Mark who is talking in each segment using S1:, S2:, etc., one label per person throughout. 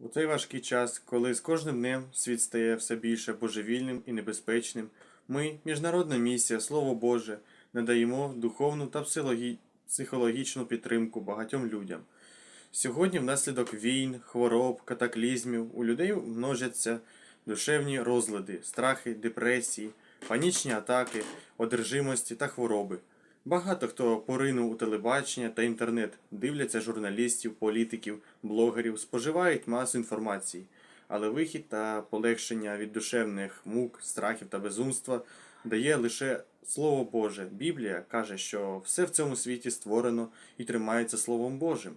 S1: У цей важкий час, коли з кожним днем світ стає все більше божевільним і небезпечним, ми, міжнародна місія, Слово Боже, надаємо духовну та психологічну підтримку багатьом людям. Сьогодні, внаслідок війн, хвороб, катаклізмів, у людей множаться душевні розлади, страхи, депресії, панічні атаки, одержимості та хвороби. Багато хто поринув у телебачення та інтернет, дивляться журналістів, політиків, блогерів, споживають масу інформації. Але вихід та полегшення від душевних мук, страхів та безумства дає лише Слово Боже. Біблія каже, що все в цьому світі створено і тримається Словом Божим.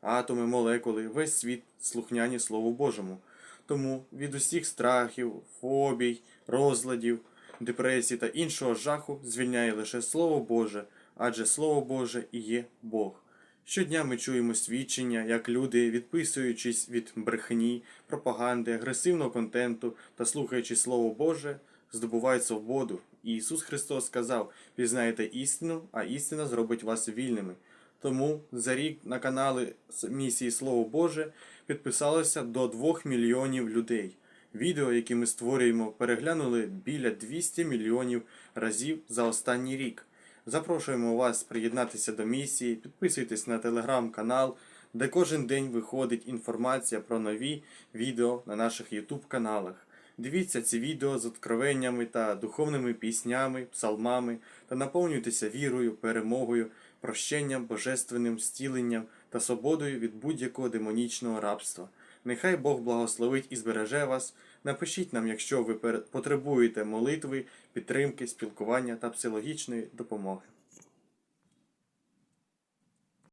S1: Атоми, молекули, весь світ слухняні Слову Божому. Тому від усіх страхів, фобій, розладів, депресій та іншого жаху звільняє лише Слово Боже, адже Слово Боже і є Бог. Щодня ми чуємо свідчення, як люди, відписуючись від брехні, пропаганди, агресивного контенту та слухаючи Слово Боже, здобувають свободу. І Ісус Христос сказав: пізнаєте істину, а істина зробить вас вільними. Тому за рік на канали місії Слово Боже підписалося до 2 мільйонів людей. Відео, які ми створюємо, переглянули біля 200 мільйонів разів за останній рік. Запрошуємо вас приєднатися до місії, підписуйтесь на телеграм-канал, де кожен день виходить інформація про нові відео на наших YouTube каналах. Дивіться ці відео з откровеннями та духовними піснями, псалмами та наповнюйтеся вірою, перемогою, прощенням, божественним зціленням та свободою від будь-якого демонічного рабства. Нехай Бог благословить і збереже вас. Напишіть нам, якщо ви потребуєте молитви, підтримки, спілкування та психологічної допомоги.